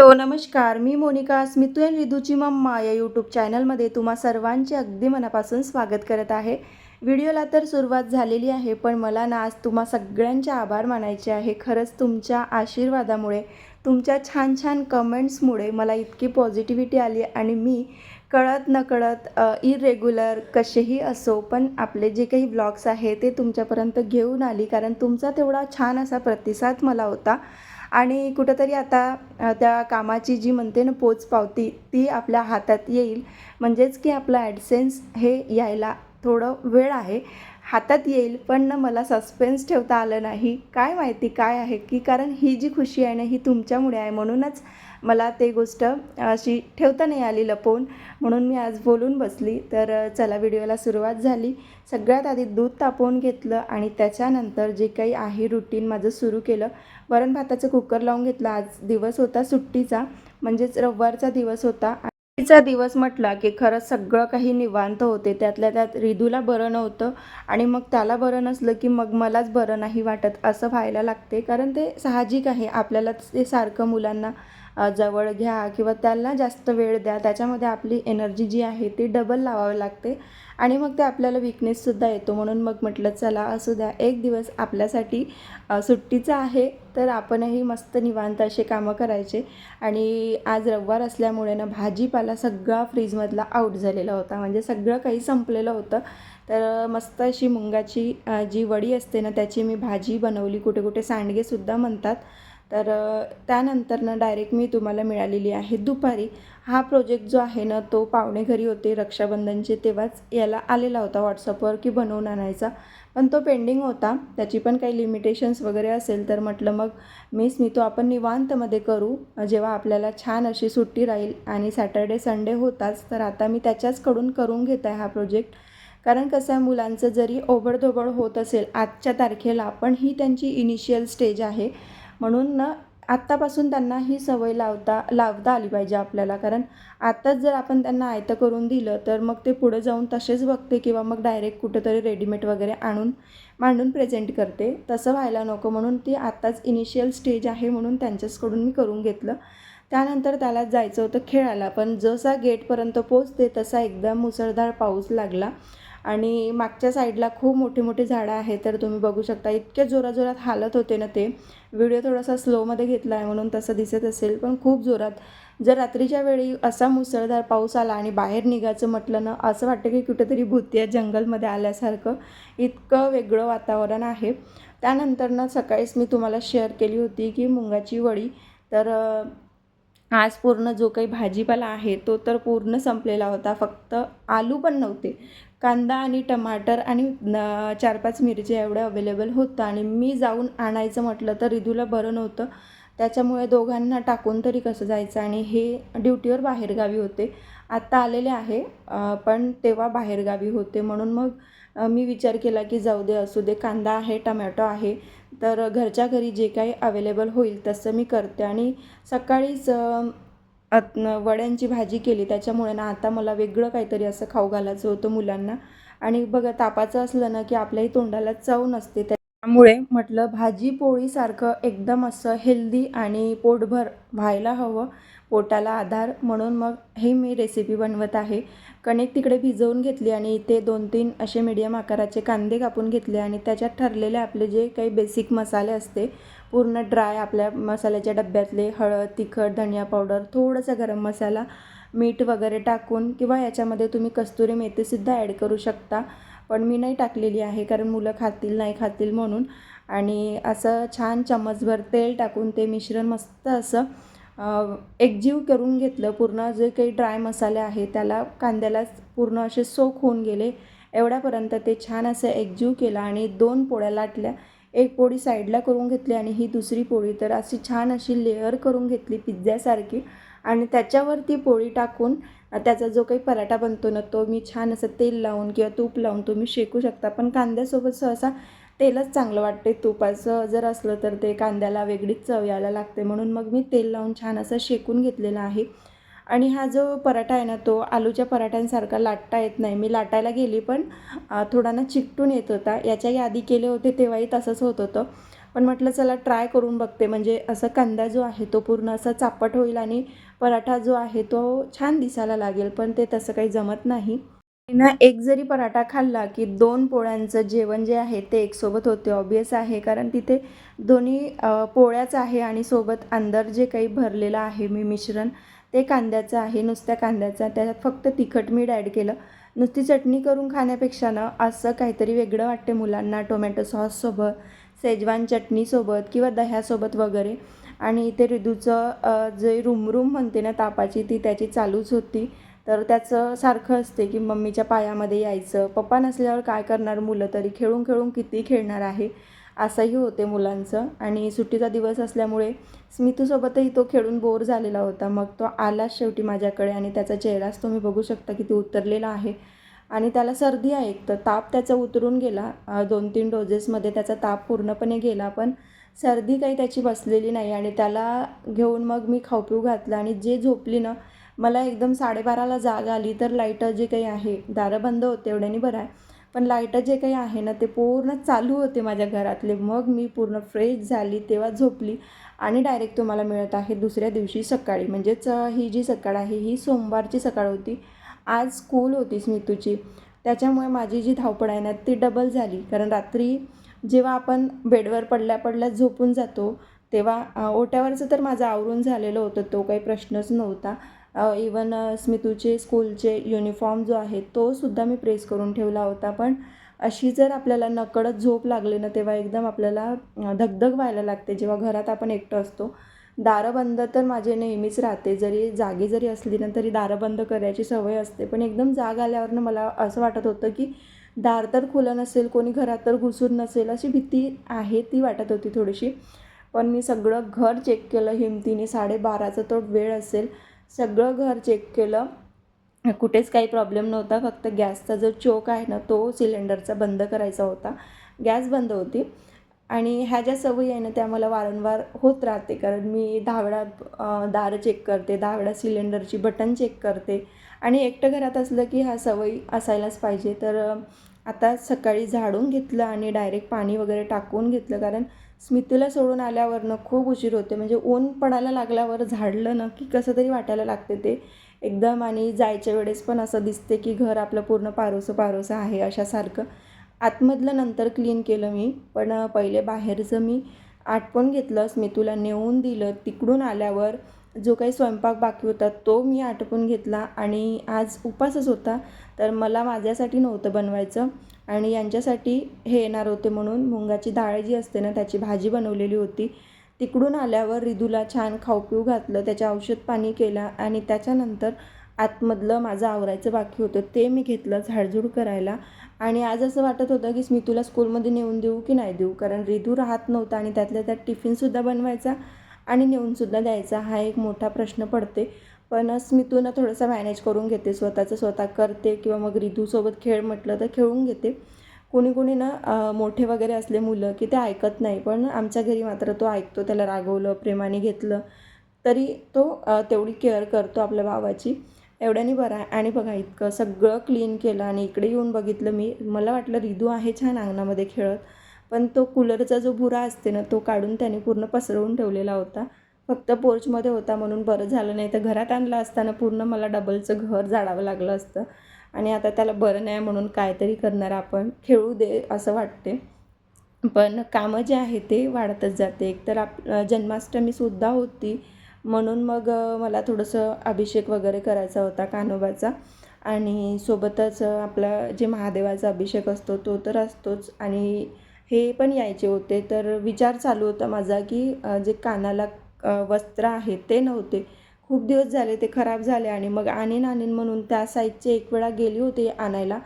नमस्कार. मी मोनिका स्मितू अँड रिधूची मम्मा या यूट्यूब चॅनलमध्ये तुम्हा सर्वांचे अगदी मनापासून स्वागत करत आहे. व्हिडिओला तर सुरुवात झालेली आहे पण मला ना आज तुम्हा सगळ्यांचे आभार मानायचे आहे. खरंच तुमच्या आशीर्वादामुळे तुमच्या छान छान कमेंट्समुळे मला इतकी पॉझिटिव्हिटी आली आणि मी कळत नकळत इरेग्युलर कसेही असो पण आपले जे काही ब्लॉग्स आहे ते तुमच्यापर्यंत घेऊन आली. कारण तुमचा तेवढा छान असा प्रतिसाद मला होता. आणि कुठंतरी आता त्या कामाची जी म्हणते ना पोच पावती ती आपल्या हातात येईल. म्हणजेच की आपलं ॲडसेन्स हे यायला थोडं वेळ आहे. हातात येईल पण ना मला सस्पेन्स ठेवता आलं नाही. काय माहिती काय आहे की कारण ही जी खुशी आहे ना ही तुमच्यामुळे आहे. म्हणूनच मला ते गोष्ट अशी ठेवता नाही आली लपवून. म्हणून मी आज बोलून बसली. तर चला व्हिडिओला सुरुवात झाली. सगळ्यात आधी दूध तापवून घेतलं आणि त्याच्यानंतर जे काही आहे रुटीन माझं सुरू केलं. वरण भाताचं कुकर लावून घेतलं. आज दिवस होता सुट्टीचा. म्हणजेच रविवारचा दिवस होता. सुट्टीचा दिवस म्हटला की खरंच सगळं काही निवांत होते. त्यातल्या त्यात रिदूला बरं नव्हतं. आणि मग त्याला बरं नसलं की मग मलाच बरं नाही वाटत असं व्हायला लागते. कारण ते साहजिक आहे आपल्याला ते सारखं मुलांना जवळ घ्या किंवा त्यांना जास्त वेळ द्या. त्याच्यामध्ये आपली एनर्जी जी आहे ती डबल लावावी लागते. आणि मग ते आपल्याला विकनेससुद्धा येतो. म्हणून मग म्हटलं चला असू द्या. एक दिवस आपल्यासाठी सुट्टीचा आहे तर आपणही मस्त निवांत असे कामं करायचे. आणि आज रविवार असल्यामुळे ना भाजीपाला सगळा फ्रीजमधला आऊट झालेला होता. म्हणजे सगळं काही संपलेलं होतं. तर मस्त अशी मुंगाची जी वडी असते ना त्याची मी भाजी बनवली. कुठे कुठे सांडगेसुद्धा म्हणतात. तर त्यानंतर ना डायरेक्ट मी तुम्हाला मिळालेली आहे दुपारी. हा प्रोजेक्ट जो आहे ना तो पाहुणे घरी होते रक्षाबंधनचे तेव्हाच याला आलेला होता व्हॉट्सअपवर की बनवून आणायचा. पण तो पेंडिंग होता. त्याची पण काही लिमिटेशन्स वगैरे असेल तर म्हटलं मग मीस मी तो आपण निवांतमध्ये करू. जेव्हा आपल्याला छान अशी सुट्टी राहील आणि सॅटर्डे संडे होताच तर आता मी त्याच्याचकडून करून घेत आहे हा प्रोजेक्ट कारण कसं आहे मुलांचं जरी ओबडधोबड होत असेल आजच्या तारखेला पण ही त्यांची इनिशियल स्टेज आहे. म्हणून ना आत्तापासून त्यांना ही सवय लावता लावता आली पाहिजे आपल्याला. कारण आत्ताच जर आपण त्यांना आयतं करून दिलं तर मग ते पुढं जाऊन तसेच बघते किंवा मग डायरेक्ट कुठंतरी रेडीमेड वगैरे आणून मांडून प्रेझेंट करते. तसं व्हायला नको म्हणून ती आत्ताच इनिशियल स्टेज आहे म्हणून त्यांच्याचकडून मी करून घेतलं. त्यानंतर त्याला जायचं होतं खेळायला. पण जसा गेटपर्यंत पोचते तसा एकदम मुसळधार पाऊस लागला. आणि मागच्या साईडला खूप मोठी मोठी झाडं आहेत तर तुम्ही बघू शकता. इतक्या जोराजोरात हालत होते ना ते. व्हिडिओ थोडासा स्लोमध्ये घेतला आहे म्हणून तसं दिसत असेल पण खूप जोरात. जर रात्रीच्या वेळी असा मुसळधार पाऊस आला आणि बाहेर निघायचं म्हटलं ना असं वाटतं की कुठेतरी भूतिया जंगलमध्ये आल्यासारखं इतकं वेगळं वातावरण आहे. त्यानंतर ना सकाळीच मी तुम्हाला शेअर केली होती की मुंगाची वडी. तर आज पूर्ण जो काही भाजीपाला आहे तो तर पूर्ण संपलेला होता. फक्त आलू पण नव्हते. कांदा आणि टमाटर आणि चार पाच मिरच्या एवढ्या अवेलेबल होतं आणि मी जाऊन आणायचं म्हटलं तर रिधूला बरं नव्हतं. त्याच्यामुळे दोघांना टाकून तरी कसं जायचं आणि हे ड्युटीवर बाहेरगावी होते. आत्ता आलेले आहे पण तेव्हा बाहेरगावी होते. म्हणून मग मी विचार केला की जाऊ दे असू दे. कांदा आहे टमॅटो आहे. तर घरच्या घरी जे काही अवेलेबल होईल तसं मी करते. आणि सकाळीच वड्यांची भाजी केली. त्याच्यामुळे ना आता मला वेगळं काहीतरी असं खाऊ घालायचं होतं मुलांना. आणि बघा तापाचं असलं ना की आपल्याही तोंडाला चव नसते. त्यामुळे म्हटलं भाजी पोळीसारखं एकदम असं हेल्दी आणि पोटभर व्हायला हवं. पोटाला आधार म्हणून मग हे मी रेसिपी बनवत आहे. कणिक तिकडे भिजवून घेतली आणि इथे दोन तीन असे मीडियम आकाराचे कांदे कापून घेतले आणि त्याच्यात ठरलेले आपले जे काही बेसिक मसाले असते पूर्ण ड्राय आपल्या मसाल्याच्या डब्यातले हळद तिखट धनिया पावडर थोडंसं गरम मसाला मीठ वगैरे टाकून किंवा याच्यामध्ये तुम्ही कस्तुरी मेथीसुद्धा ॲड करू शकता. पण मी नाही टाकलेली आहे कारण मुलं खातील नाही खातील म्हणून. आणि असं छान चम्मचभर तेल टाकून ते मिश्रण मस्त असं एकजीव करून घेतलं पूर्ण जे काही ड्राय मसाले आहे त्याला कांद्याला पूर्ण असे सोक होऊन गेले. एवढ्यापर्यंत ते छान असं एकजीव केला आणि दोन पोळ्या लाटल्या. एक पोळी साईडला करून घेतली आणि ही दुसरी पोळी. तर अशी छान अशी लेअर करून घेतली पिझ्झ्यासारखी. आणि त्याच्यावर ती पोळी टाकून त्याचा जो काही पराठा बनतो ना तो मी छान असं तेल लावून किंवा तूप लावून तुम्ही शेकू शकता. पण कांद्यासोबत सहसा तेलच चांगलं वाटते तुपाचं जर असलं तर ते कांद्याला वेगळीच चव यायला लागते. म्हणून मग मी तेल लावून छान असं शेकून घेतलेला आहे. आणि हा जो पराठा आहे ना तो आलूच्या पराठ्यांसारखा लाटता येत नाही. मी लाटायला गेली पण थोडा ना चिकटून येत होता. याच्याही आधी केले होते तेव्हाही तसंच होत होतं. पण म्हटलं चला ट्राय करून बघते. म्हणजे असं कांदा जो आहे तो पूर्ण असा चापट होईल आणि पराठा जो आहे तो छान दिसायला लागेल. पण ते तसं काही जमत नाही. ना एक जरी पराठा खाल्ला की दोन पोळ्यांचं जेवण जे आहे ते एकसोबत होते ऑबियस आहे. कारण तिथे दोन्ही पोळ्याच आहे आणि सोबत अंदर जे काही भरलेलं आहे मी मिश्रण ते कांद्याचं आहे नुसत्या कांद्याचं. त्याच्यात फक्त तिखट मीठ ॲड केलं. नुसती चटणी करून खाण्यापेक्षा ना असं काहीतरी वेगळं वाटते मुलांना. टोमॅटो सॉससोबत सेजवान चटणीसोबत किंवा दह्यासोबत वगैरे. आणि इथे रिदूचं जे रुमरूम म्हणते ना तापाची ती त्याची चालूच होती. तर त्याचं सारखं असते की मम्मीच्या पायामध्ये यायचं. पप्पा नसल्यावर काय करणार मुलं तरी? खेळून खेळून किती खेळणार आहे? असंही होते मुलांचं. आणि सुट्टीचा दिवस असल्यामुळे स्मितूसोबतही तो खेळून बोर झालेला होता. मग तो आलाच शेवटी माझ्याकडे आणि त्याचा चेहराच तुम्ही बघू शकता किती उतरलेला आहे. आणि त्याला सर्दी आहे तर. ताप त्याचा उतरून गेला. दोन तीन डोजेसमध्ये त्याचा ताप पूर्णपणे गेला. पण सर्दी काही त्याची बसलेली नाही. आणि त्याला घेऊन मग मी खाऊ पिऊ घातलं. आणि जे झोपली ना मला एकदम साडेबाराला जाग आली तर लाईटं जे काही आहे दारं बंद होते एवढ्यानी बरं आहे. पण लाईटं जे काही आहे ना ते पूर्ण चालू होते माझ्या घरातले. मग मी पूर्ण फ्रेश झाली तेव्हा झोपली आणि डायरेक्ट तुम्हाला मिळत आहे दुसऱ्या दिवशी सकाळी. म्हणजेच ही जी सकाळ आहे ही सोमवारची सकाळ होती. आज स्कूल होती स्मितूची. त्याच्यामुळे माझी जी धावपळ आहे ना ती डबल झाली. कारण रात्री जेव्हा आपण बेडवर पडल्या पडल्या झोपून जातो तेव्हा ओट्यावरचं तर माझं आवरून झालेलं होतं तो काही प्रश्नच नव्हता. इवन स्मितूचे स्कूलचे युनिफॉर्म जो आहे तो सुद्धा मी प्रेस करून ठेवला होता. पण अशी जर आपल्याला नकळत झोप लागली ना तेव्हा एकदम आपल्याला धगधग व्हायला लागते. जेव्हा घरात आपण एकटं असतो दारं बंद तर माझे नेहमीच राहते. जरी जागी जरी असली ना तरी दारं बंद करायची सवय असते. पण एकदम जाग आल्यावरनं मला असं वाटत होतं की दार तर खुलं नसेल कोणी घरात तर घुसून नसेल अशी भीती आहे ती वाटत होती थोडीशी. पण मी सगळं घर चेक केलं हिमतीने साडेबाराचा तो वेळ असेल. सगळं घर चेक केलं. कुठेच काही प्रॉब्लेम नव्हता फक्त गॅसचा जो चोक आहे ना तो सिलेंडरचा बंद करायचा होता. गॅस बंद होती. आणि ह्या ज्या सवयी आहे ना त्या मला वारंवार होत राहते. कारण मी दहा वेळा चेक करते दहा वेळा सिलेंडरची बटन चेक करते. आणि एकटं घरात असलं की ह्या सवयी असायलाच पाहिजे. तर आता सकाळी झाडून घेतलं आणि डायरेक्ट पाणी वगैरे टाकून घेतलं. कारण स्मितीला सोडून आल्यावरनं खूप उशीर होते म्हणजे ऊन पडायला लागल्यावर झाडलं ना की कसं तरी वाटायला लागते ते. एकदम आणि जायच्या वेळेस पण असं दिसते की घर आपलं पूर्ण पारोसं पारोसं आहे अशासारखं. आतमधलं नंतर क्लीन केलं मी पण पहिले बाहेरचं मी आटपून घेतलं स्मितूला नेऊन दिलं. तिकडून आल्यावर जो काही स्वयंपाक बाकी होता तो मी आटपून घेतला आणि आज उपासच होता. तर मला माझ्यासाठी नव्हतं बनवायचं आणि यांच्यासाठी हे येणार होते म्हणून मुंगाची डाळ जी असते ना त्याची भाजी बनवलेली होती. तिकडून आल्यावर रिदूला छान खाऊ पिऊ घातलं त्याच्या औषध पाणी केलं आणि त्याच्यानंतर आतमधलं माझं आवरायचं बाकी होतं ते मी घेतलं झाडझूड करायला. आणि आज असं वाटत होतं की स्मितूला स्कूलमध्ये नेऊन देऊ की नाही देऊ? कारण रिदू राहत नव्हता आणि त्यातल्या त्यात टिफिनसुद्धा बनवायचा. आणि नेऊनसुद्धा द्यायचा हा एक मोठा प्रश्न पडते. पण स्मितून थोडंसं मॅनेज करून घेते स्वतःचं स्वतः करते किंवा मग रिधूसोबत खेळ म्हटलं तर खेळून घेते. कोणी कोणी ना मोठे वगैरे असले मुलं की ते ऐकत नाही पण आमच्या घरी मात्र तो ऐकतो त्याला रागवलं प्रेमाने घेतलं तरी तो तेवढी केअर करतो आपल्या भावाची. एवढ्यानी बरं आहे. आणि बघा इतकं सगळं क्लीन केलं आणि इकडे येऊन बघितलं मी. मला वाटलं रिदू आहे छान अंगणामध्ये खेळत. पण तो कूलरचा जो भुरा असते ना तो काढून त्याने पूर्ण पसरवून ठेवलेला होता. फक्त पोर्चमध्ये होता म्हणून बरं झालं नाही. तर घरात आणला असताना पूर्ण मला डबलचं घर जाळावं लागलं असतं. आणि आता त्याला बरं नाही म्हणून काहीतरी करणार आपण. खेळू दे असं वाटते. पण कामं जे आहे ते वाढतच जाते. एकतर आप जन्माष्टमीसुद्धा होती म्हणून मग मला थोडंसं अभिषेक वगैरे करायचा होता कान्होबाचा. आणि सोबतच आपला जे महादेवाचा अभिषेक असतो तो तर असतोच. आणि हे पण यायचे होते. तर विचार चालू होता माझा की जे कानाला वस्त्र आहे ते नव्हते. खूप दिवस झाले ते खराब झाले आणि मग आणीन आणीन म्हणून त्या साईजचे एक वेळा गेली होती आणायला.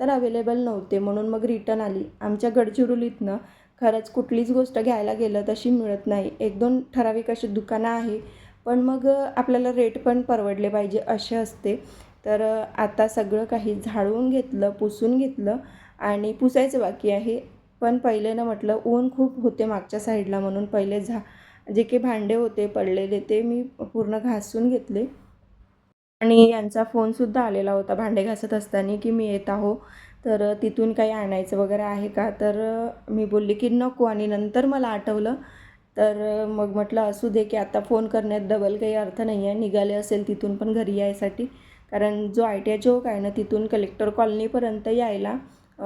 तर अवेलेबल नव्हते. म्हणून मग रिटर्न आली. आमच्या गडचिरोलीतनं खरंच कुठलीच गोष्ट घ्यायला गेलं तशी मिळत नाही. एक दोन ठराविक अशी दुकानं आहे. पण मग आपल्याला रेट पण परवडले पाहिजे असे असते. तर आता सगळं काही झाडून घेतलं पुसून घेतलं आणि पुसायचं बाकी आहे. पण पहिले ना म्हटलं ऊन खूप होते मागच्या साईडला म्हणून. पहिले झा जे काही भांडे होते पडलेले ते मी पूर्ण घासून घेतले. आणि यांचा फोनसुद्धा आलेला होता भांडे घासत असताना की मी येत आहो. तर तिथून काही आणायचं वगैरे आहे का? तर मी बोलली की नको. आणि नंतर मला आठवलं. तर मग म्हटलं असू दे की आता फोन करण्यात डबल काही अर्थ नाही आहे. निघाले असेल तिथून पण घरी यायसाठी. कारण जो आय टी आय चौक आहे ना तिथून कलेक्टर कॉलनीपर्यंत यायला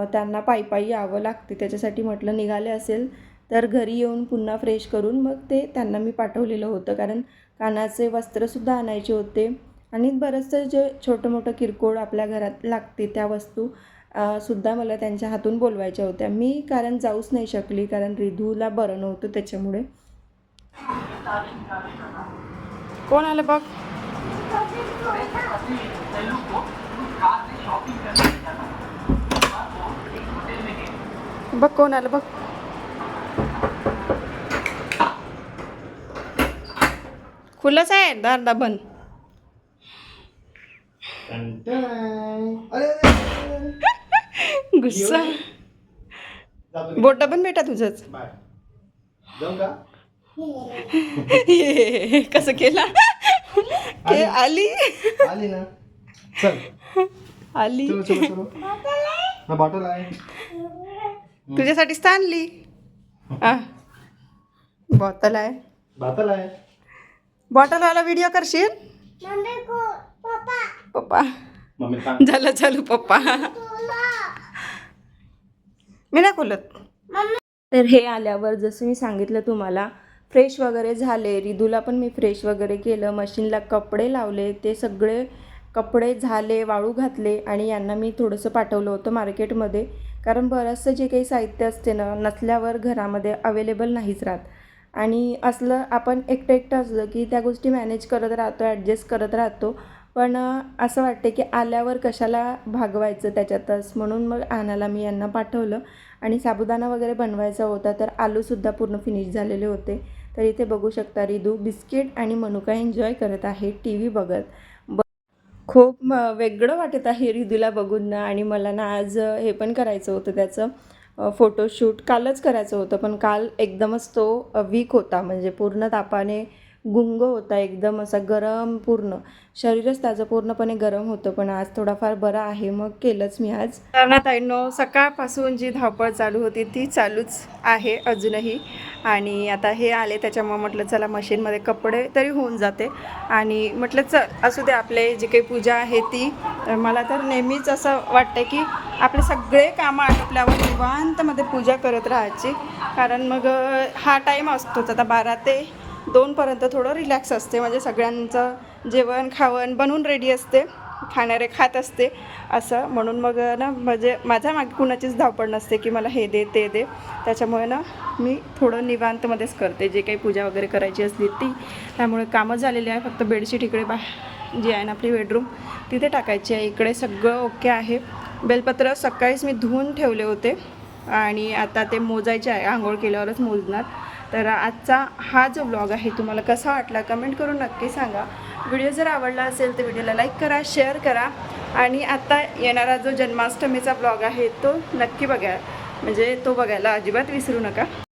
त्यांना पायी पायी यावं लागते. त्याच्यासाठी म्हटलं निघाले असेल तर घरी येऊन पुन्हा फ्रेश करून मग ते त्यांना मी पाठवलेलं होतं. कारण कानाचे वस्त्रसुद्धा आणायचे होते. आणि बरंचसं जे छोटं मोठं किरकोळ आपल्या घरात लागते त्या वस्तू सुद्धा मला त्यांच्या हातून बोलवायच्या होत्या. मी कारण जाऊच नाही शकली कारण रिधूला बरं नव्हतं त्याच्यामुळे. कोण आलं बघ? बघ कोण आलं बघ. खुलंच आहे दारदा बंद. गुस्सा. बोट पण बेटा तुझंच. जाऊ का कसं केला? के आली? आली? ना. चल. आली. चलो चलो चलो. ना बॉटल आहे. तुझ्यासाठीच तर आणली आ. बॉटल आहे. बॉटल आहे. बॉटलवाला व्हिडिओ करशील? पप्पा. झालं चालू पप्पा. मी नाही खोलत. तर हे आल्यावर जसं मी सांगितलं तुम्हाला फ्रेश वगैरे झाले रिदूला पण मी फ्रेश वगैरे केलं मशीनला कपडे लावले ते सगळे कपडे झाले वाळू घातले आणि यांना मी थोडंसं पाठवलं होतं मार्केटमध्ये कारण बरंचसं जे काही साहित्य असते ना नसल्यावर घरामध्ये अवेलेबल नाहीच राहत. आणि असलं आपण एकटं एकटं असलं की त्या गोष्टी मॅनेज करत राहतो ॲडजस्ट करत राहतो. पण असं वाटते की आल्यावर कशाला भागवायचं त्याच्यातच? म्हणून मग आणायला मी यांना पाठवलं. आणि साबुदाणा वगैरे बनवायचा होता तर आलूसुद्धा पूर्ण फिनिश झालेले होते. तर इथे बघू शकता रिदू बिस्किट आणि मनुका एन्जॉय करत आहे टी व्ही बघत. खूप म वेगळं वाटत आहे रिदूला बघून ना आणि मला ना आज हे पण करायचं होतं त्याचं फोटोशूट कालच करायचं होतं. पण काल एकदमच तो वीक होता. म्हणजे पूर्ण तापाने गुंग होता एकदम असा गरम पूर्ण. शरीरच त्याचं पूर्णपणे गरम होतं पण आज थोडाफार बरा आहे. मग केलंच मी आज. ताईंनो सकाळपासून जी धावपळ चालू होती ती चालूच आहे अजूनही. आणि आता हे आले त्याच्यामुळे म्हटलं चला मशीनमध्ये कपडे तरी होऊन जाते. आणि म्हटलं चल असू दे आपले जी काही पूजा आहे ती. मला तर नेहमीच असं वाटतं की आपले सगळे कामं आटोपल्यावर निवांतमध्ये पूजा करत राहायची. कारण मग हा टाईम असतोच. आता बारा ते दोनपर्यंत थोडं रिलॅक्स असते. म्हणजे सगळ्यांचं जेवण खावण बनवून रेडी असते. खाणारे खात असते. असं. म्हणून मग ना म्हणजे माझ्या मागे कुणाचीच धावपळ नसते की मला हे दे ते दे. त्याच्यामुळे ना मी थोडं निवांतमध्येच करते. जे काही पूजा वगैरे करायची असली ती. त्यामुळे कामं झालेली आहे. फक्त बेडशीट इकडे बा जी आहे ना आपली बेडरूम तिथे टाकायची आहे. इकडे सगळं ओके आहे. बेलपत्र सकाळीच मी धुवून ठेवले होते. आणि आता ते मोजायचे आहे. आंघोळ केल्यावरच मोजणार. तर आजचा हा जो ब्लॉग आहे तुम्हाला कसा वाटला कमेंट करून नक्की सांगा. व्हिडिओ जर आवडला असेल तर व्हिडिओला लाईक करा शेअर करा. आणि आत्ता येणारा जो जन्माष्टमीचा ब्लॉग आहे तो नक्की बघा. म्हणजे तो बघायला अजिबात विसरू नका.